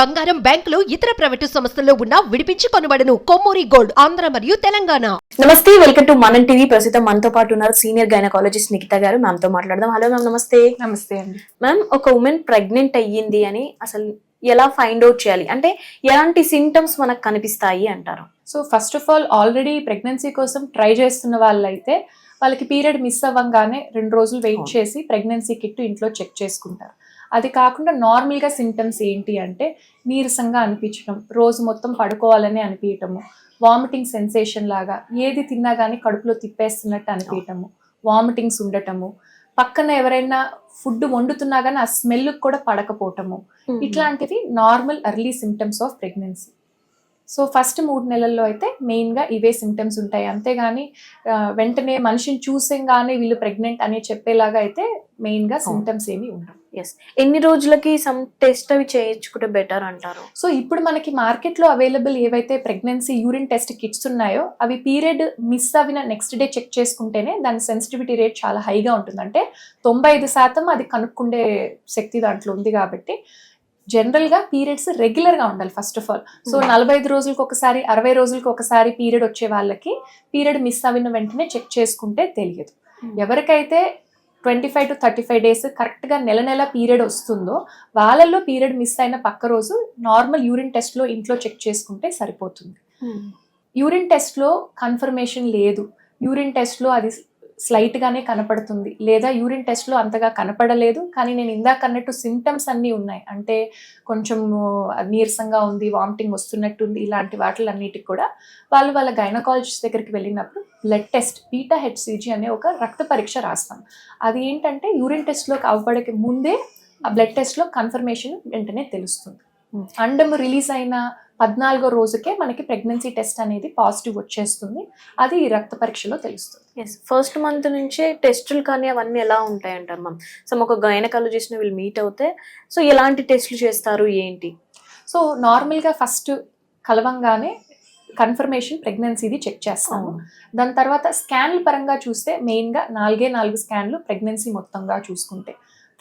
బంగారం బ్యాంకులు ఇతర ప్రైవేటు సంస్థల్లో ఉన్న విడిపించి కొనబడను. కొమ్మూరి గోల్డ్ ఆంధ్ర మరియు తెలంగాణ. నమస్తే వెల్కమ్ టు మనం టీవీ. ప్రస్తుతం మనతో పాటు ఉన్నారు సీనియర్ గైనకాలజిస్ట్ నిఖిత గారు. మ్యామ్తో మాట్లాడదాం. హలో మ్యామ్ నమస్తే. నమస్తే అండి. మ్యామ్ ఒక ఉమెన్ ప్రెగ్నెంట్ అయ్యింది అని అసలు ఎలా ఫైండ్ అవుట్ చేయాలి? అంటే ఎలాంటి సిమ్టమ్స్ మనకు కనిపిస్తాయి అంటారు? So first of all already pregnancy కోసం ట్రై చేస్తున్న వాళ్ళైతే వాళ్ళకి పీరియడ్ మిస్ అవ్వగానే రెండు రోజులు వెయిట్. చేసి ప్రెగ్నెన్సీ కిట్ ఇంట్లో చెక్ చేసుకుంటారు. అది కాకుండా నార్మల్గా సిమ్టమ్స్ ఏంటి అంటే నీరసంగా అనిపించడం రోజు మొత్తం పడుకోవాలని అనిపించటము వామిటింగ్ సెన్సేషన్ లాగా ఏది తిన్నా కానీ కడుపులో తిప్పేస్తున్నట్టు అనిపించటము వామిటింగ్స్ ఉండటము పక్కన ఎవరైనా ఫుడ్ వండుతున్నా కానీ ఆ స్మెల్ కూడా పడకపోవటము. ఇట్లాంటివి normal early symptoms of pregnancy. So first మూడు నెలల్లో అయితే మెయిన్గా ఇవే సిమ్టమ్స్ ఉంటాయి. అంతేగాని వెంటనే మనిషిని చూసంగానే వీళ్ళు ప్రెగ్నెంట్ అని చెప్పేలాగా అయితే మెయిన్గా సిమ్టమ్స్ ఏమీ ఉండవు. ఎస్ ఎన్ని రోజులకి సమ్ టెస్ట్ అవి చేయించుకుంటే బెటర్ అంటారు? సో ఇప్పుడు మనకి మార్కెట్లో అవైలబుల్ ఏవైతే ప్రెగ్నెన్సీ యూరిన్ టెస్ట్ కిట్స్ ఉన్నాయో అవి పీరియడ్ మిస్ అవిన నెక్స్ట్ డే చెక్ చేసుకుంటేనే దాని సెన్సిటివిటీ రేట్ చాలా హైగా ఉంటుంది. అంటే తొంభై ఐదు శాతం అది కనుక్కుండే శక్తి దాంట్లో ఉంది కాబట్టి జనరల్గా పీరియడ్స్ రెగ్యులర్గా ఉండాలి first of all. So Hmm. నలభై ఐదు రోజులకు ఒకసారి అరవై రోజులకు ఒకసారి పీరియడ్ వచ్చే వాళ్ళకి పీరియడ్ మిస్ అవిన వెంటనే చెక్ చేసుకుంటే తెలియదు. Hmm. ఎవరికైతే twenty five to thirty five days కరెక్ట్గా నెల నెల పీరియడ్ వస్తుందో వాళ్ళల్లో పీరియడ్ మిస్ అయిన పక్క రోజు నార్మల్ యూరిన్ టెస్ట్లో ఇంట్లో చెక్ చేసుకుంటే సరిపోతుంది. యూరిన్ టెస్ట్లో కన్ఫర్మేషన్ లేదు. యూరిన్ టెస్ట్లో అది స్లైట్గానే కనపడుతుంది. లేదా యూరిన్ టెస్ట్లో అంతగా కనపడలేదు. కానీ నేను ఇందాక అన్నట్టు సిమ్టమ్స్ అన్నీ ఉన్నాయి. అంటే కొంచెం నీరసంగా ఉంది వామిటింగ్ వస్తున్నట్టుంది ఇలాంటి వాటిలన్నిటికి కూడా. వాళ్ళు వాళ్ళ గైనకాలజిస్ట్ దగ్గరికి వెళ్ళినప్పుడు బ్లడ్ టెస్ట్ బీటా హెచ్సిజీ అనే ఒక రక్త పరీక్ష రాస్తాం. అది ఏంటంటే యూరిన్ టెస్ట్లోకి అవ్వడానికి ముందే ఆ బ్లడ్ టెస్ట్లో కన్ఫర్మేషన్ వెంటనే తెలుస్తుంది. Hmm. అండము రిలీజ్ అయిన పద్నాలుగో రోజుకే మనకి ప్రెగ్నెన్సీ టెస్ట్ అనేది పాజిటివ్ వచ్చేస్తుంది. అది ఈ రక్త పరీక్షలో తెలుస్తుంది. ఎస్ ఫస్ట్ మంత్ నుంచే టెస్టులు కానీ అవన్నీ ఎలా ఉంటాయి అంటారు మ్యామ్ సో ఒక గైనకాలజిస్ట్ వీళ్ళు మీట్ అవుతే సో ఎలాంటి టెస్టులు చేస్తారు ఏంటి? సో నార్మల్గా ఫస్ట్ కలవంగానే కన్ఫర్మేషన్ ప్రెగ్నెన్సీది చెక్ చేస్తాము. దాని తర్వాత స్కాన్ల పరంగా చూస్తే మెయిన్గా నాలుగే నాలుగు స్కాన్లు ప్రెగ్నెన్సీ మొత్తంగా చూసుకుంటే.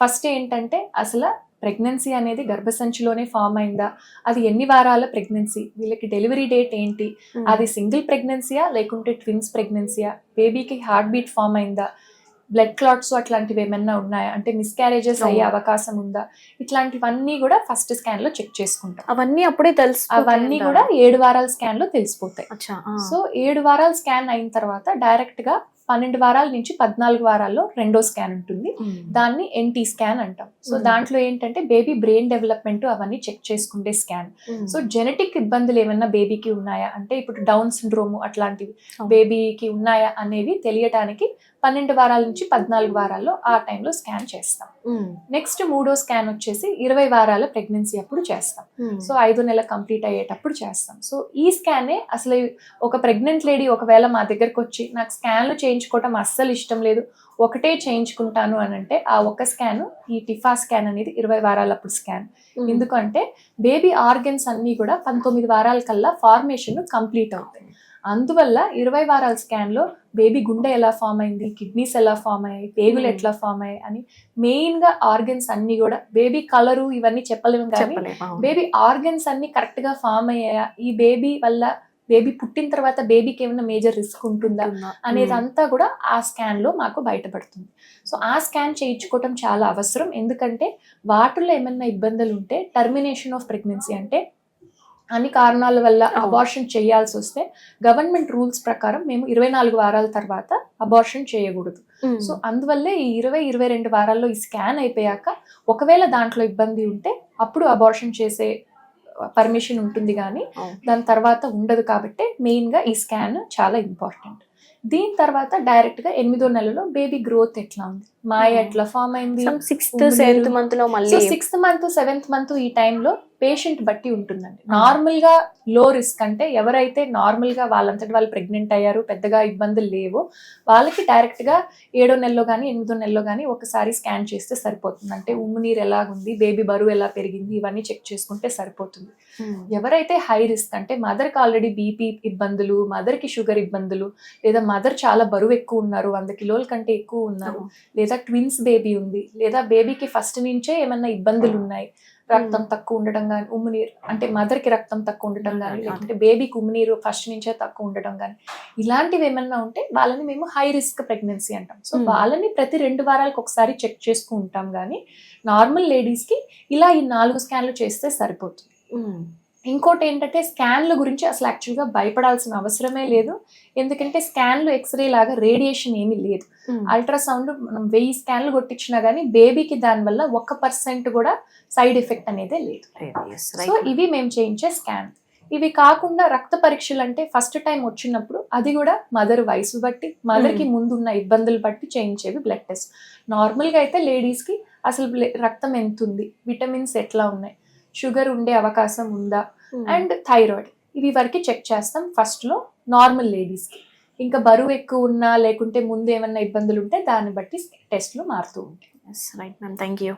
ఫస్ట్ ఏంటంటే అసలు ప్రెగ్నెన్సీ అనేది గర్భసంచిలోనే ఫామ్ అయిందా? అది ఎన్ని వారాల ప్రెగ్నెన్సీ? వీళ్ళకి డెలివరీ డేట్ ఏంటి? అది సింగిల్ ప్రెగ్నెన్సీయా లేకుంటే ట్విన్స్ ప్రెగ్నెన్సీయా? బేబీకి హార్ట్ బీట్ ఫామ్ అయిందా? బ్లడ్ క్లాట్స్ అట్లాంటివి ఏమన్నా ఉన్నాయా? అంటే మిస్క్యారేజెస్ అయ్యే. అవకాశం ఉందా? ఇట్లాంటివన్నీ కూడా ఫస్ట్ స్కాన్లో చెక్ చేసుకుంటాం. అవన్నీ అప్పుడే తెలుసు అవన్నీ కూడా ఏడు వారాల స్కాన్లో తెలిసిపోతాయి. సో ఏడు వారాల స్కాన్ అయిన తర్వాత డైరెక్ట్గా పన్నెండు వారాల నుంచి పద్నాలుగు వారాల్లో రెండో స్కాన్ ఉంటుంది మ్మ్. దాన్ని ఎన్టీ స్కాన్ అంటాం సో Hmm. దాంట్లో ఏంటంటే బేబీ బ్రెయిన్ డెవలప్మెంట్ అవన్నీ చెక్ చేసుకుంటే స్కాన్. సో జెనెటిక్ ఇబ్బందులు ఏమన్నా బేబీకి ఉన్నాయా అంటే ఇప్పుడు డౌన్ సిండ్రోమ్ అట్లాంటివి. బేబీకి ఉన్నాయా అనేవి తెలియటానికి పన్నెండు వారాల నుంచి పద్నాలుగు వారాల్లో ఆ టైంలో స్కాన్ చేస్తాం మ్మ్. నెక్స్ట్ మూడో స్కాన్ వచ్చేసి ఇరవై వారాల ప్రెగ్నెన్సీ అప్పుడు చేస్తాం మ్మ్. సో ఐదు నెలల కంప్లీట్ అయ్యేటప్పుడు చేస్తాం సో ఈ స్కానే అసలు ఒక ప్రెగ్నెంట్ లేడీ ఒకవేళ మా దగ్గరకు వచ్చి నాకు స్కాన్లు చేయించుకోవటం అస్సలు ఇష్టం లేదు ఒకటే చేయించుకుంటాను అని అంటే ఆ ఒక స్కాన్ ఈ టిఫా స్కాన్ అనేది ఇరవై వారాలప్పుడు స్కాన్ మ్మ్. ఎందుకంటే బేబీ ఆర్గన్స్ అన్నీ కూడా పంతొమ్మిది వారాల కల్లా ఫార్మేషన్ కంప్లీట్ అవుతాయి అందువల్ల ఇరవై వారాల స్కాన్లో బేబీ గుండె ఎలా ఫామ్ అయింది కిడ్నీస్ ఎలా ఫామ్ అయ్యాయి పేగులు Hmm. ఎట్లా ఫామ్ అయ్యాయి అని మెయిన్గా ఆర్గన్స్ అన్నీ కూడా బేబీ కలరు ఇవన్నీ చెప్పలేము కానీ. బేబీ ఆర్గన్స్ అన్ని కరెక్ట్గా ఫామ్ అయ్యాయా ఈ బేబీ వల్ల బేబీ పుట్టిన తర్వాత బేబీకి ఏమైనా మేజర్ రిస్క్ ఉంటుందా ఉంటుందా? అనేది మ్మ్. అంతా కూడా ఆ స్కాన్లో మాకు బయటపడుతుంది సో ఆ స్కాన్ చేయించుకోవటం చాలా అవసరం ఎందుకంటే వాటిల్లో ఏమైనా ఇబ్బందులు ఉంటే టర్మినేషన్ ఆఫ్ ప్రెగ్నెన్సీ అంటే అన్ని కారణాల వల్ల. అబార్షన్ చేయాల్సి వస్తే గవర్నమెంట్ రూల్స్ ప్రకారం మేము ఇరవై నాలుగు వారాల తర్వాత అబార్షన్ చేయకూడదు. సో అందువల్లే ఈ ఇరవై ఇరవై రెండు వారాల్లో ఈ స్కాన్ అయిపోయాక ఒకవేళ దాంట్లో ఇబ్బంది ఉంటే అప్పుడు అబార్షన్ చేసే పర్మిషన్ ఉంటుంది కానీ. దాని తర్వాత ఉండదు కాబట్టి మెయిన్గా ఈ స్కాన్ చాలా ఇంపార్టెంట్ దీని తర్వాత డైరెక్ట్గా ఎనిమిదో నెలలో బేబీ గ్రోత్ ఎట్లా ఉంది మాయ Hmm. ఎట్లా ఫామ్ అయింది సిక్స్త్. సెవెంత్ మంత్లో మళ్ళీ సిక్స్త్ మంత్ సెవెంత్ మంత్ ఈ టైంలో పేషెంట్ బట్టి ఉంటుందండి నార్మల్గా లో రిస్క్ అంటే ఎవరైతే నార్మల్గా వాళ్ళంతటి వాళ్ళు ప్రెగ్నెంట్ అయ్యారు పెద్దగా ఇబ్బందులు లేవు వాళ్ళకి డైరెక్ట్గా ఏడో నెలలో కానీ ఎనిమిదో నెలలో కానీ ఒకసారి స్కాన్ చేస్తే సరిపోతుంది అంటే ఉమ్ము నీరు ఎలాగుంది బేబీ బరువు ఎలా పెరిగింది ఇవన్నీ చెక్ చేసుకుంటే సరిపోతుంది మ్మ్. ఎవరైతే హై రిస్క్ అంటే మదర్కి ఆల్రెడీ బీపీ ఇబ్బందులు మదర్కి షుగర్ ఇబ్బందులు లేదా మదర్ చాలా బరువు ఎక్కువ ఉన్నారు వంద కిలోల కంటే ఎక్కువ ఉన్నారు లేదా ట్విన్స్ బేబీ ఉంది లేదా బేబీకి ఫస్ట్ నుంచే ఏమన్నా ఇబ్బందులు ఉన్నాయి? రక్తం తక్కువ ఉండడం కానీ ఉమ్మునీరు అంటే మదర్కి రక్తం తక్కువ ఉండడం కానీ. లేకుంటే బేబీకి ఉమ్మునీరు ఫస్ట్ నుంచే తక్కువ ఉండడం కానీ ఇలాంటివి ఏమన్నా ఉంటే వాళ్ళని మేము హై రిస్క్ ప్రెగ్నెన్సీ అంటాం. సో. వాళ్ళని ప్రతి రెండు వారాలకు ఒకసారి చెక్ చేసుకుంటాం కానీ నార్మల్ లేడీస్కి ఇలా ఈ నాలుగు స్కాన్లు చేస్తే సరిపోతుంది. ఇంకోటి ఏంటంటే స్కాన్ల గురించి అసలు యాక్చువల్గా భయపడాల్సిన అవసరమే లేదు. ఎందుకంటే స్కాన్లు ఎక్స్రే లాగా రేడియేషన్ ఏమీ లేదు. అల్ట్రాసౌండ్ మనం వెయ్యి స్కాన్లు కొట్టించినా కానీ బేబీకి దానివల్ల ఒక్క పర్సెంట్ కూడా సైడ్ ఎఫెక్ట్ అనేదే లేదు. సో ఇవి మేము చేయించే స్కాన్. ఇవి కాకుండా రక్త పరీక్షలు అంటే ఫస్ట్ టైం వచ్చినప్పుడు అది కూడా మదర్ వయసు బట్టి మదర్కి ముందు ఉన్న ఇబ్బందులు బట్టి చేయించేవి బ్లడ్ టెస్ట్. నార్మల్గా అయితే లేడీస్కి అసలు రక్తం ఎంత ఉంది విటమిన్స్ ఎట్లా ఉన్నాయి? షుగర్ ఉండే అవకాశం ఉందా? And thyroid. ఇవి వరకు చెక్ చేస్తాం ఫస్ట్లో నార్మల్ లేడీస్కి. ఇంకా బరువు ఎక్కువ ఉన్నా లేకుంటే ముందు ఏమన్నా ఇబ్బందులు ఉంటే దాన్ని బట్టి టెస్ట్లు మారుతూ ఉంటాయి. Right ma'am thank you